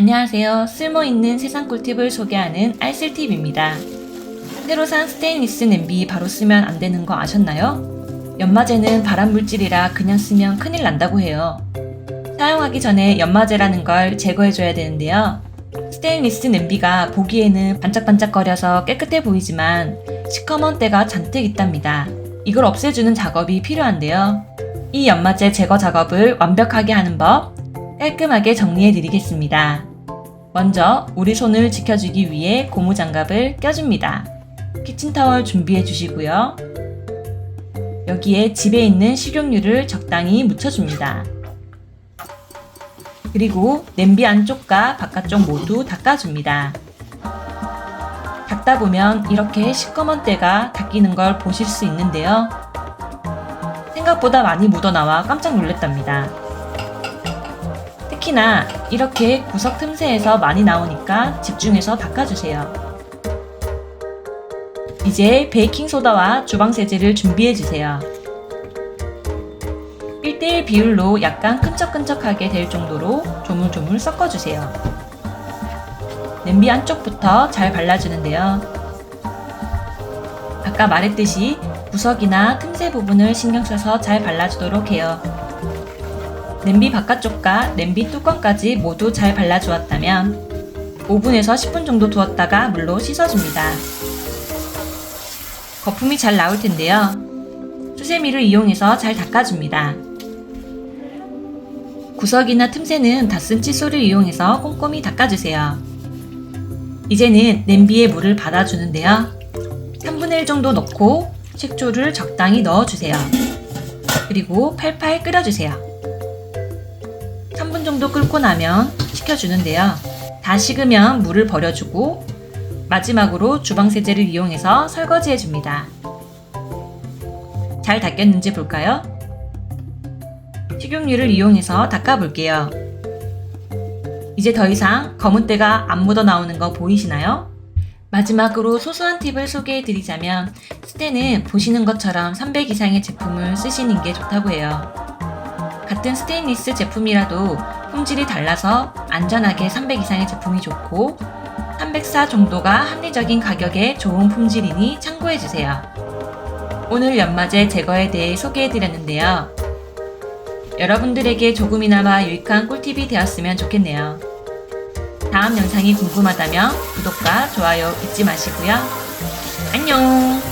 안녕하세요. 쓸모있는 세상 꿀팁을 소개하는 알쓸팁입니다. 새로 산 스테인리스 냄비 바로 쓰면 안 되는 거 아셨나요? 연마제는 발암 물질이라 그냥 쓰면 큰일 난다고 해요. 사용하기 전에 연마제라는 걸 제거해줘야 되는데요. 스테인리스 냄비가 보기에는 반짝반짝거려서 깨끗해 보이지만 시커먼 때가 잔뜩 있답니다. 이걸 없애주는 작업이 필요한데요. 이 연마제 제거 작업을 완벽하게 하는 법 깔끔하게 정리해 드리겠습니다. 먼저 우리 손을 지켜주기 위해 고무장갑을 껴줍니다. 키친타월 준비해 주시고요. 여기에 집에 있는 식용유를 적당히 묻혀줍니다. 그리고 냄비 안쪽과 바깥쪽 모두 닦아줍니다. 닦다 보면 이렇게 시꺼먼 때가 닦이는 걸 보실 수 있는데요. 생각보다 많이 묻어나와 깜짝 놀랐답니다. 특히나 이렇게 구석 틈새에서 많이 나오니까 집중해서 닦아주세요. 이제 베이킹소다와 주방세제를 준비해주세요. 1대1 비율로 약간 끈적끈적하게 될 정도로 조물조물 섞어주세요. 냄비 안쪽부터 잘 발라주는데요. 아까 말했듯이 구석이나 틈새 부분을 신경 써서 잘 발라주도록 해요. 냄비 바깥쪽과 냄비 뚜껑까지 모두 잘 발라주었다면 5분에서 10분 정도 두었다가 물로 씻어줍니다. 거품이 잘 나올 텐데요. 수세미를 이용해서 잘 닦아줍니다. 구석이나 틈새는 다 쓴 칫솔을 이용해서 꼼꼼히 닦아주세요. 이제는 냄비에 물을 받아주는데요. 3분의 1 정도 넣고 식초를 적당히 넣어주세요. 그리고 팔팔 끓여주세요. 3분 정도 끓고 나면 식혀주는데요. 다 식으면 물을 버려주고 마지막으로 주방세제를 이용해서 설거지해줍니다. 잘 닦였는지 볼까요? 식용유를 이용해서 닦아볼게요. 이제 더 이상 검은 때가 안 묻어 나오는 거 보이시나요? 마지막으로 소소한 팁을 소개해 드리자면 스테는 보시는 것처럼 300 이상의 제품을 쓰시는 게 좋다고 해요. 같은 스테인리스 제품이라도 품질이 달라서 안전하게 300 이상의 제품이 좋고 304 정도가 합리적인 가격에 좋은 품질이니 참고해 주세요. 오늘 연마제 제거에 대해 소개해 드렸는데요. 여러분들에게 조금이나마 유익한 꿀팁이 되었으면 좋겠네요. 다음 영상이 궁금하다면 구독과 좋아요 잊지 마시고요. 안녕!